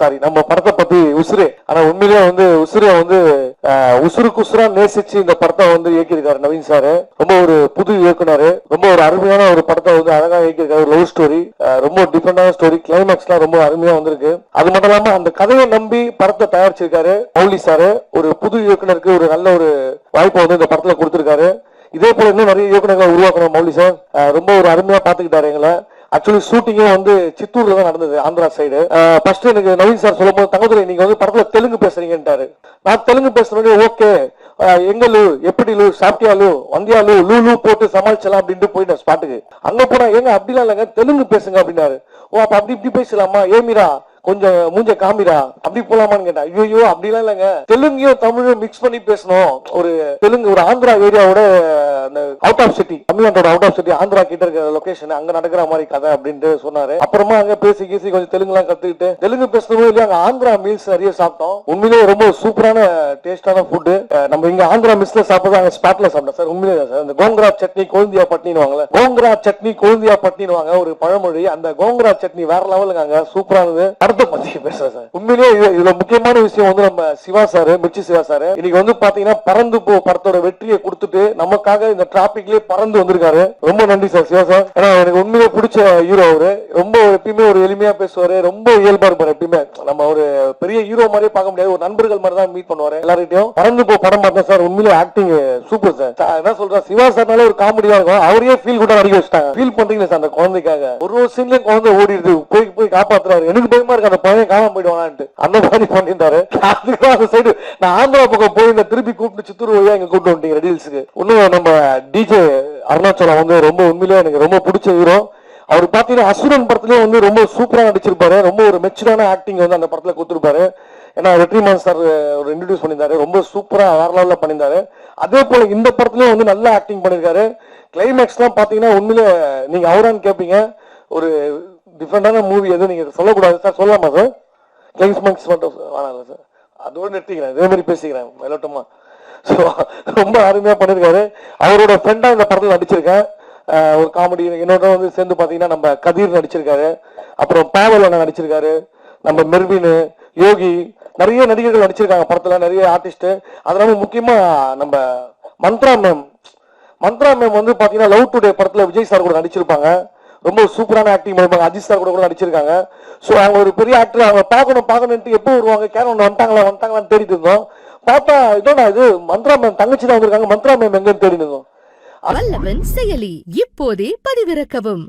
Sorry நம்ம படத்தை பத்தி உசுரே. ஆனா உண்மையிலேயே வந்து உசுரே வந்து உசுருக்கு உசுரா நேசிச்சு இந்த படத்தை வந்து இயக்கியிருக்காரு நவீன் சார். ரொம்ப ஒரு புது இயக்குனர். ரொம்ப ஒரு அருமையான ஒரு படத்தை வந்து அழகா இயக்கியிருக்காரு. லவ் ஸ்டோரி ரொம்ப டிஃப்ரெண்டான ஸ்டோரி கிளைமேக்ஸ்லாம் ரொம்ப அருமையா வந்திருக்கு. அது மட்டும் இல்லாம அந்த கதையை நம்பி படத்தை தயாரிச்சிருக்காரு மௌலி சார். ஒரு புது இயக்குனருக்கு ஒரு நல்ல ஒரு வாய்ப்பை வந்து இந்த படத்துல கொடுத்திருக்காரு. இதே போல இன்னும் நிறைய இயக்குனர்களை உருவாக்கணும் மௌலி சார். ரொம்ப ஒரு அருமையா பாத்துக்கிட்டாரு எங்களை. ஆக்சுவலி ஷூட்டிங்கே வந்து சித்தூர்ல தான் நடந்தது ஆந்திரா சைடு ஃபர்ஸ்ட் எனக்கு நவீன் சார் சொல்லும் போது தங்கதுரை நீங்க வந்து படத்துல தெலுங்கு பேசுறீங்கன்ட்டாரு. நான் தெலுங்கு பேசுறேன் ஓகே எங்க லூ எப்படி லூ சாப்பிட்டியா லூ வந்தியா லூ லூ லூ போட்டு சமாளிச்சலாம் அப்படின்ட்டு போயிட்டேன் ஸ்பாட்டுக்கு. அங்க போனா ஏங்க அப்படிலாம் இல்லைங்க தெலுங்கு பேசுங்க அப்படின்னாரு. ஓ அப்ப அப்படி இப்படி பேசலாமா? ஏமிரா கொஞ்சம் மூஞ்ச காமிரா அப்படி போலாமான்னு கேட்டேன். ஐயோ அப்படிலாம் இல்லைங்க தெலுங்கையும் தமிழும் மிக்ஸ் பண்ணி பேசணும். ஒரு தெலுங்கு ஒரு ஆந்திரா ஏரியாவோட அந்த அவுட் ஆஃப் சிட்டி தமிழ்நாட்டோட அவுட் ஆஃப் சிட்டி ஆந்திரா கிட்ட இருக்கிற லொகேஷன் அங்க நடக்கிற மாதிரி கதை அப்படின்ட்டு சொன்னாரு. அப்புறமா அங்க பேசி கீசி கொஞ்சம் தெலுங்கு எல்லாம் கத்துக்கிட்டு தெலுங்கு பேசுறதும் இல்லையா அங்க ஆந்திரா மீல்ஸ் நிறைய சாப்பிட்டோம். உண்மையிலேயே ரொம்ப சூப்பரான டேஸ்டான ஃபுட்டு நம்ம இங்க ஆந்திரா மிஸ்ல சாப்பிட்டது அங்க ஸ்பாட்ல சாப்பிட்டோம் சார் உண்மையிலே சார். இந்த கோங்கரா சட்னி கொழுந்தியா பட்னின்னு கோங்கரா சட்னி கொழுந்தியா பட்டினுவாங்க வாங்க ஒரு பழமொழி. அந்த கோங்கரா சட்னி வேற லெவலுக்கு அங்க சூப்பரானது அடுத்த பத்தி பேசுறேன் சார். உண்மையிலேயே இதுல முக்கியமான விஷயம் வந்து நம்ம சிவா சார் மிர்ச்சி சிவா சார். இன்னைக்கு வந்து பாத்தீங்கன்னா பறந்து போ படத்தோட வெற்றியை கொடுத்துட்டு நமக்காக இந்த டிராபிக்லயே பறந்து வந்திருக்காரு. ரொம்ப நன்றி சார் சிவா சார். ஏன்னா எனக்கு உண்மையிலே பிடிச்ச ஹீரோ அவரு. ரொம்ப எப்பயுமே ஒரு எளிமையா பேசுவாரு. ரொம்ப இயல்பா இருப்பாரு எப்பயுமே. நம்ம ஒரு பெரிய ஹீரோ மாதிரியே பார்க்க முடியாது. ஒரு நண்பர்கள் மாதிரி தான் மீட் பண்ணுவாரு. எல்லார்கிட்டயும் பறந்து போ படம் பார்த்தேன் சார் உண்மையிலே ஆக்டிங் சூப்பர் சார். என்ன சொல்றேன் சிவா சார்னால ஒரு காமெடியா இருக்கும். அவரையே ஃபீல் கூட நடிக்க வச்சுட்டாங்க. ஃபீல் பண்றீங்களா சார் அந்த குழந்தைக்காக? ஒரு ஒரு சீன்லயும் குழந்தை ஓடிடுது. போய் போய் காப்பாத்துறாரு. எனக்கு பயமா இருக்கு. அந்த பையன் காணாம போயிடுவானான்ட்டு. அந்த மாதிரி பண்ணியிருந்தாரு. அதுக்கு அந்த சைடு நான் ஆந்திரா பக்கம் போய் இந்த திருப்பி கூப்பிட்டு சித்தூர் வழியா இங்க கூப்பிட்டு வந்துட்டீங்க ரெடில்ஸுக்கு இன்னும் நம்ம டிஜே அருணாச்சலம் வந்து ரொம்ப உண்மையிலேயே எனக்கு ரொம்ப பிடிச்ச ஹீரோ அவர் பார்த்தீங்கன்னா அசுரன் படத்துலயே வந்து ரொம்ப சூப்பராக நடிச்சிருப்பாரு. ரொம்ப ஒரு மெச்சூரான ஆக்டிங் வந்து அந்த படத்தில் கொடுத்துருப்பாரு. ஏன்னா வெற்றிமான் சார் ஒரு இன்ட்ரடியூஸ் பண்ணியிருந்தாரு. ரொம்ப சூப்பராக வேற லெவலில் பண்ணியிருந்தாரு. அதே போல் இந்த படத்துலையும் வந்து நல்லா ஆக்டிங் பண்ணியிருக்காரு. கிளைமேக்ஸ்லாம் பார்த்தீங்கன்னா உண்மையிலே நீங்கள் அவரான்னு கேட்பீங்க ஒரு டிஃப்ரெண்டான மூவி எதுவும் நீங்கள் சொல்லக்கூடாது சார் சொல்லலாமா சார் கிளைமேக்ஸ் மட்டும் வேணாம் சார் அதோட நிறுத்திக்கிறேன். இதே மாதிரி பேசிக்கிறேன். மேலோட்டமாக ஸோ ரொம்ப அருமையா பண்ணியிருக்காரு அவரோட ஃப்ரெண்டா இந்த படத்தில் நடிச்சிருக்கேன். ஒரு காமெடி இன்னொரு வந்து சேர்ந்து பாத்தீங்கன்னா நம்ம கதிர் நடிச்சிருக்காரு. அப்புறம் பேவல் அண்ணன் நடிச்சிருக்காரு. நம்ம மெர்வின் யோகி நிறைய நடிகர்கள் நடிச்சிருக்காங்க படத்துல. நிறைய ஆர்டிஸ்ட் அதனால முக்கியமா நம்ம மந்த்ரா மேம் மந்த்ரா மேம் வந்து பாத்தீங்கன்னா லவ் டுடே படத்துல விஜய் சார் கூட நடிச்சிருப்பாங்க. ரொம்ப சூப்பரான ஆக்டிங் பண்ணிருப்பாங்க அஜித் சார் கூட கூட நடிச்சிருக்காங்க. சோ அவங்க ஒரு பெரிய ஆக்டர் அவங்க பார்க்கணும் பார்க்கணும்ட்டு எப்போ வருவாங்க? கேரளம் வந்துட்டாங்களா? வந்துட்டாங்களான்னு தேடிட்டு இருந்தோம். பாப்பா இதோட இது? மந்த்ரா மேம் தங்கச்சி தான் வந்திருக்காங்க. மந்த்ரா மேம் எங்கன்னு தேடி வல்லவன் செயலி இப்போதே பதிவிறக்கவும்.